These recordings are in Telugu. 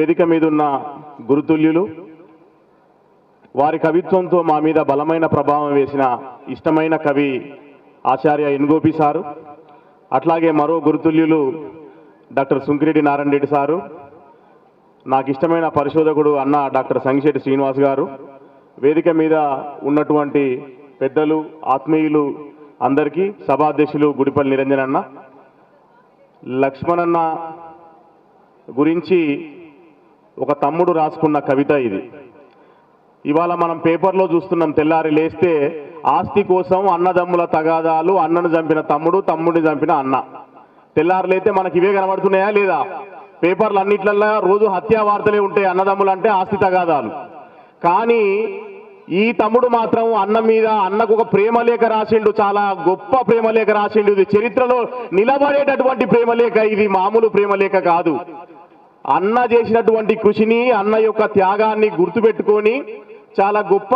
వేదిక మీద ఉన్న గురుతుల్యులు వారి కవిత్వంతో మా మీద బలమైన ప్రభావం వేసిన ఇష్టమైన కవి ఆచార్య ఎన్గోపి సారు అట్లాగే మరో గురుతుల్యులు డాక్టర్ సుంకిరెడ్డి నారాయణ రెడ్డి సారు నాకు ఇష్టమైన పరిశోధకుడు అన్న డాక్టర్ సంగిశెట్టి శ్రీనివాస్ గారు వేదిక మీద ఉన్నటువంటి పెద్దలు ఆత్మీయులు అందరికీ సభాధ్యక్షులు గుడిపల్లి నిరంజన్ అన్న లక్ష్మణన్న గురించి ఒక తమ్ముడు రాసుకున్న కవిత ఇది. ఇవాళ మనం పేపర్లో చూస్తున్నాం తెల్లారి లేస్తే ఆస్తి కోసం అన్నదమ్ముల తగాదాలు అన్నను చంపిన తమ్ముడు తమ్ముడిని చంపిన అన్న. తెల్లారులైతే మనకి ఇవే కనబడుతున్నాయా లేదా? పేపర్లు అన్నిట్లల్లో రోజు హత్యా వార్తలే ఉంటాయి అన్నదమ్ములు అంటే ఆస్తి తగాదాలు. కానీ ఈ తమ్ముడు మాత్రం అన్న మీద అన్నకు ఒక ప్రేమలేఖ రాసిండు చాలా గొప్ప ప్రేమలేఖ రాసిండు. ఇది చరిత్రలో నిలబడేటటువంటి ప్రేమలేఖ ఇది మామూలు ప్రేమలేఖ కాదు. అన్న చేసినటువంటి కృషిని అన్న యొక్క త్యాగాన్ని గుర్తుపెట్టుకొని చాలా గొప్ప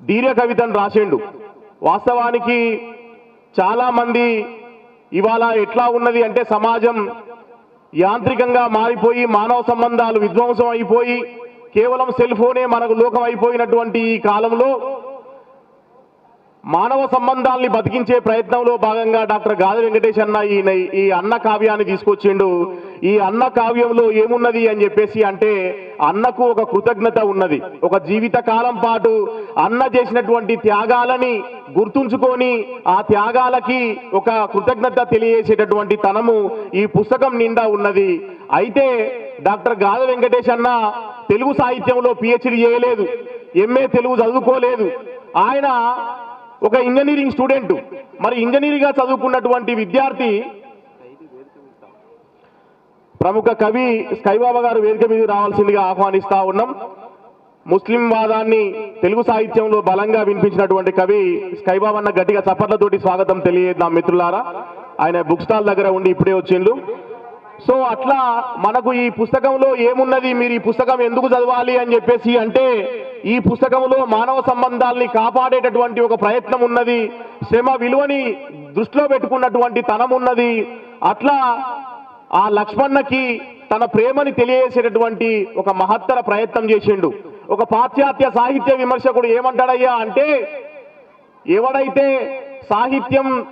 ధీర్య కవితను రాసిండు. వాస్తవానికి చాలామంది ఇవాళ ఎట్లా ఉన్నది అంటే సమాజం యాంత్రికంగా మారిపోయి మానవ సంబంధాలు విధ్వంసం అయిపోయి కేవలం సెల్ ఫోనే మనకు లోకం అయిపోయినటువంటి ఈ కాలంలో మానవ సంబంధాల్ని బతికించే ప్రయత్నంలో భాగంగా డాక్టర్ గాది వెంకటేష్ అన్న ఈ ఈ అన్న కావ్యాన్ని తీసుకొచ్చిండు. ఈ అన్న కావ్యంలో ఏమున్నది అని చెప్పేసి అంటే అన్నకు ఒక కృతజ్ఞత ఉన్నది. ఒక జీవిత కాలం పాటు అన్న చేసినటువంటి త్యాగాలని గుర్తుంచుకొని ఆ త్యాగాలకి ఒక కృతజ్ఞత తెలియజేసేటటువంటి తనము ఈ పుస్తకం నిండా ఉన్నది. అయితే డాక్టర్ గాద వెంకటేష్ అన్న తెలుగు సాహిత్యంలో పిహెచ్డి చేయలేదు. ఎంఏ తెలుగు చదువుకోలేదు. ఆయన ఒక ఇంజనీరింగ్ స్టూడెంట్. మరి ఇంజనీరింగ్గా చదువుకున్నటువంటి విద్యార్థి ప్రముఖ కవి స్కైబాబా గారు వేదిక మీద రావాల్సిందిగా ఆహ్వానిస్తా ఉన్నాం. ముస్లిం వాదాన్ని తెలుగు సాహిత్యంలో బలంగా వినిపించినటువంటి కవి స్కైబాబా అన్న గట్టిగా చప్పట్లతోటి స్వాగతం తెలియజేద్దాం మిత్రులారా. ఆయన బుక్ స్టాల్ దగ్గర ఉండి ఇప్పుడే వచ్చిండు. సో అట్లా మనకు ఈ పుస్తకంలో ఏమున్నది? మీరు ఈ పుస్తకం ఎందుకు చదవాలి అని చెప్పేసి అంటే ఈ పుస్తకంలో మానవ సంబంధాల్ని కాపాడేటటువంటి ఒక ప్రయత్నం ఉన్నది. శ్రమ విలువని దృష్టిలో పెట్టుకున్నటువంటి తనం ఉన్నది అట్లా ఆ లక్ష్మణ్ణకి తన ప్రేమని తెలియజేసేటటువంటి ఒక మహత్తర ప్రయత్నం చేసిండు. ఒక పాశ్చాత్య సాహిత్య విమర్శకుడు ఏమంటాడయ్యా అంటే ఎవడైతే సాహిత్యం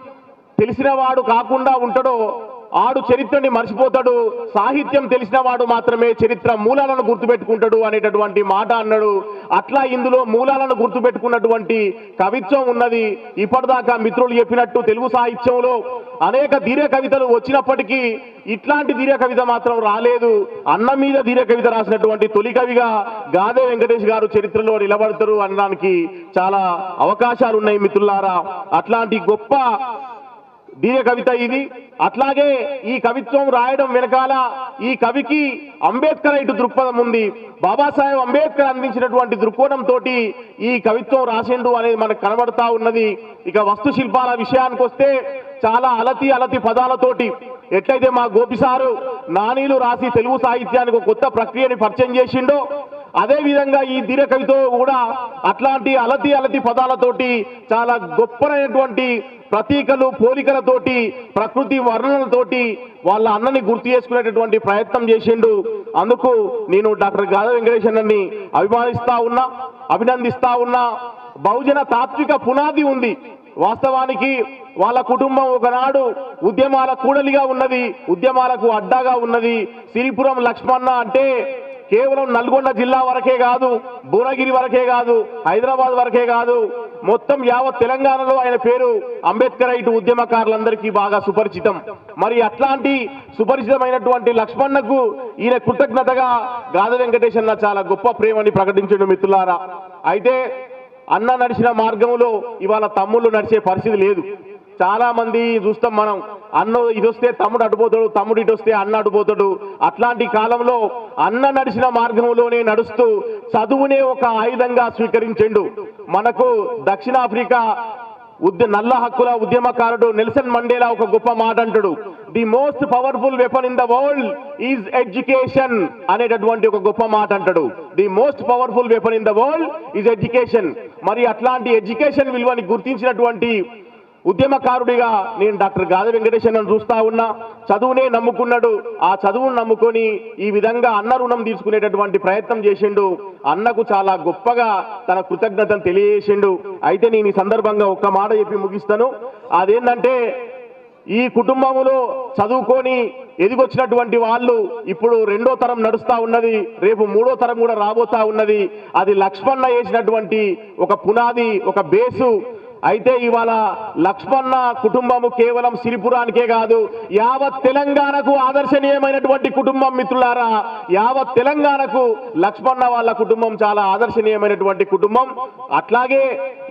తెలిసినవాడు కాకుండా ఉంటాడో ఆడు చరిత్రని మర్చిపోతాడు. సాహిత్యం తెలిసిన వాడు మాత్రమే చరిత్ర మూలాలను గుర్తుపెట్టుకుంటాడు అనేటటువంటి మాట అన్నాడు. అట్లా ఇందులో మూలాలను గుర్తుపెట్టుకున్నటువంటి కవిత్వం ఉన్నది. ఇప్పటిదాకా మిత్రులు చెప్పినట్టు తెలుగు సాహిత్యంలో అనేక ధీర కవితలు వచ్చినప్పటికీ ఇట్లాంటి ధీర కవిత మాత్రం రాలేదు. అన్న మీద ధీర కవిత రాసినటువంటి తొలి కవిగా గాదే వెంకటేష్ గారు చరిత్రలో నిలబడతారు అనడానికి చాలా అవకాశాలు ఉన్నాయి మిత్రులారా. అట్లాంటి గొప్ప దీని కవిత ఇది. అట్లాగే ఈ కవిత్వం రాయడం వెనకాల ఈ కవికి అంబేద్కర్ ఇటు దృక్పథం ఉంది. బాబాసాహెబ్ అంబేద్కర్ అందించినటువంటి దృక్కోణంతో ఈ కవిత్వం రాసిండు అనేది మనకు కనబడతా ఉన్నది. ఇక వస్తు శిల్పాల విషయానికి వస్తే చాలా అలతి అలతి పదాలతోటి ఎట్లయితే మా గోపిసారు నానీలు రాసి తెలుగు సాహిత్యానికి ఒక కొత్త ప్రక్రియని పరిచయం చేసిండో అదే విధంగా ఈ ధీర కూడా అట్లాంటి అలతి అలతి పదాలతోటి చాలా గొప్పనైనటువంటి ప్రతీకలు పోలికలతోటి ప్రకృతి వర్ణనలతోటి వాళ్ళ అన్నని గుర్తు చేసుకునేటటువంటి ప్రయత్నం చేసిండు. అందుకు నేను డాక్టర్ గాద వెంకటేశ్వరని అభిమానిస్తా ఉన్నా అభినందిస్తా ఉన్నా. బహుజన తాత్విక పునాది ఉంది. వాస్తవానికి వాళ్ళ కుటుంబం ఒకనాడు ఉద్యమాల కూడలిగా ఉన్నది ఉద్యమాలకు అడ్డాగా ఉన్నది. సిరిపురం లక్ష్మణ అంటే కేవలం నల్గొండ జిల్లా వరకే కాదు భువనగిరి వరకే కాదు హైదరాబాద్ వరకే కాదు మొత్తం యావత్ తెలంగాణలో ఆయన పేరు అంబేద్కర్ ఐటు ఉద్యమకారులందరికీ బాగా సుపరిచితం. మరి అట్లాంటి సుపరిచితమైనటువంటి లక్ష్మణ్కు ఈయన కృతజ్ఞతగా గాద వెంకటేశన్న చాలా గొప్ప ప్రేమని ప్రకటించడం మిత్రులారా. అయితే అన్న నడిచిన మార్గంలో ఇవాళ తమ్ముళ్ళు నడిచే పరిస్థితి లేదు. చాలా మంది చూస్తాం మనం అన్న ఇది వస్తే తమ్ముడు అడ్డుపోతాడు తమ్ముడు ఇటు వస్తే అన్న అడ్డుపోతాడు అట్లాంటి కాలంలో అన్న నడిచిన మార్గంలోనే నడుస్తూ చదువునే ఒక ఆయుధంగా స్వీకరించిండు. మనకు దక్షిణాఫ్రికా ఉద్య నల్ల హక్కుల ఉద్యమకారుడు నెల్సన్ మండేలా ఒక గొప్ప మాట అంటాడు. The most powerful weapon in the world is education అనేటటువంటి ఒక గొప్ప మాట అంటాడు. The most powerful weapon in the world is education మరి అట్లాంటి ఎడ్యుకేషన్ విలువని గుర్తించినటువంటి ఉద్యమకారుడిగా నేను డాక్టర్ గాద వెంకటేశ్వరను చూస్తా ఉన్నా చదువునే నమ్ముకున్నాడు. ఆ చదువును నమ్ముకొని ఈ విధంగా అన్న రుణం తీసుకునేటటువంటి ప్రయత్నం చేసిండు. అన్నకు చాలా గొప్పగా తన కృతజ్ఞతలు తెలియజేసిండు. అయితే నేను ఈ సందర్భంగా ఒక్క మాట చెప్పి ముగిస్తాను. అదేంటంటే ఈ కుటుంబములో చదువుకొని ఎదిగొచ్చినటువంటి వాళ్ళు ఇప్పుడు రెండో తరం నడుస్తూ ఉన్నది రేపు మూడో తరం కూడా రాబోతా ఉన్నది. అది లక్ష్మణ వేసినటువంటి ఒక పునాది ఒక బేసు. అయితే ఇవాళ లక్ష్మణ కుటుంబము కేవలం సిరిపురానికే కాదు యావత్ తెలంగాణకు ఆదర్శనీయమైనటువంటి కుటుంబం మిత్రులారా యావత్ తెలంగాణకు లక్ష్మణ వాళ్ళ కుటుంబం చాలా ఆదర్శనీయమైనటువంటి కుటుంబం. అట్లాగే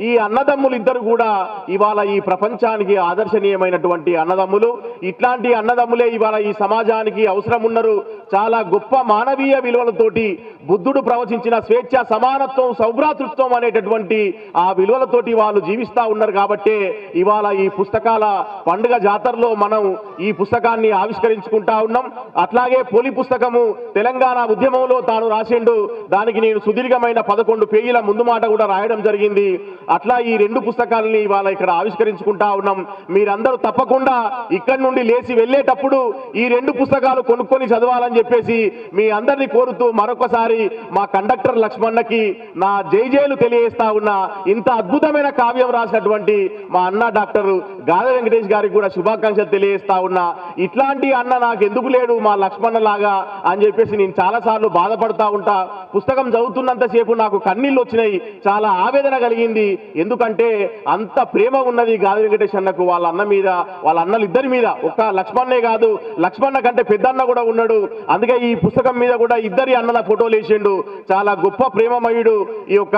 ఈ అన్నదమ్ములు ఇద్దరు కూడా ఇవాళ ఈ ప్రపంచానికి ఆదర్శనీయమైనటువంటి అన్నదమ్ములు. ఇట్లాంటి అన్నదమ్ములే ఇవాళ ఈ సమాజానికి అవసరం ఉన్నారు చాలా గొప్ప మానవీయ విలువలతోటి బుద్ధుడు ప్రవచించిన స్వేచ్ఛ సమానత్వం సౌభ్రాతృత్వం అనేటటువంటి ఆ విలువలతోటి వాళ్ళు జీవిస్తారు. జీవిస్తా ఉన్నారు కాబట్టి ఇవాళ ఈ పుస్తకాల పండుగ జాతరలో మనం ఈ పుస్తకాన్ని ఆవిష్కరించుకుంటా ఉన్నాం. అట్లాగే పోలి పుస్తకము తెలంగాణ ఉద్యమంలో తాను రాసిండు. దానికి నేను సుదీర్ఘమైన పదకొండు పేజీల ముందు మాట కూడా రాయడం జరిగింది. అట్లా ఈ రెండు పుస్తకాలని ఇవాళ ఇక్కడ ఆవిష్కరించుకుంటా ఉన్నాం. మీరందరూ తప్పకుండా ఇక్కడి నుండి లేచి వెళ్ళేటప్పుడు ఈ రెండు పుస్తకాలు కొనుక్కొని చదవాలని చెప్పేసి మీ అందరినీ కోరుతూ మరొకసారి మా కండక్టర్ లక్ష్మణ్కి నా జై జైలు తెలియజేస్తా ఉన్న. ఇంత అద్భుతమైన కావ్యం రాసి రాసినటువంటి మా అన్న డాక్టర్ గాధ వెంకటేష్ గారికి కూడా శుభాకాంక్షలు తెలియజేస్తా ఉన్నా. ఇట్లాంటి అన్న నాకు ఎందుకు లేడు మా లక్ష్మణ లాగా అని చెప్పేసి నేను చాలా సార్లు బాధపడతా ఉంటా. పుస్తకం చదువుతున్నంతసేపు నాకు కన్నీళ్ళు వచ్చినాయి చాలా ఆవేదన కలిగింది. ఎందుకంటే అంత ప్రేమ ఉన్నది గాధ వెంకటేష్ అన్నకు వాళ్ళ అన్న మీద వాళ్ళ అన్నలు ఇద్దరి మీద. ఒక్క లక్ష్మణ్నే కాదు లక్ష్మణ కంటే పెద్దన్న కూడా ఉన్నాడు. అందుకే ఈ పుస్తకం మీద కూడా ఇద్దరి అన్నల ఫోటోలు వేసిండు. చాలా గొప్ప ప్రేమమయుడు ఈ యొక్క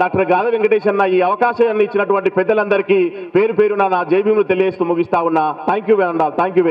డాక్టర్ గాధ వెంకటేష్ అన్న ఈ అవకాశాన్ని ఇచ్చిన ఉన్నటువంటి పెద్దలందరికీ పేరు పేరున నా జైభీములు తెలియజేస్తూ ముగిస్తా ఉన్నా. Thank you thank you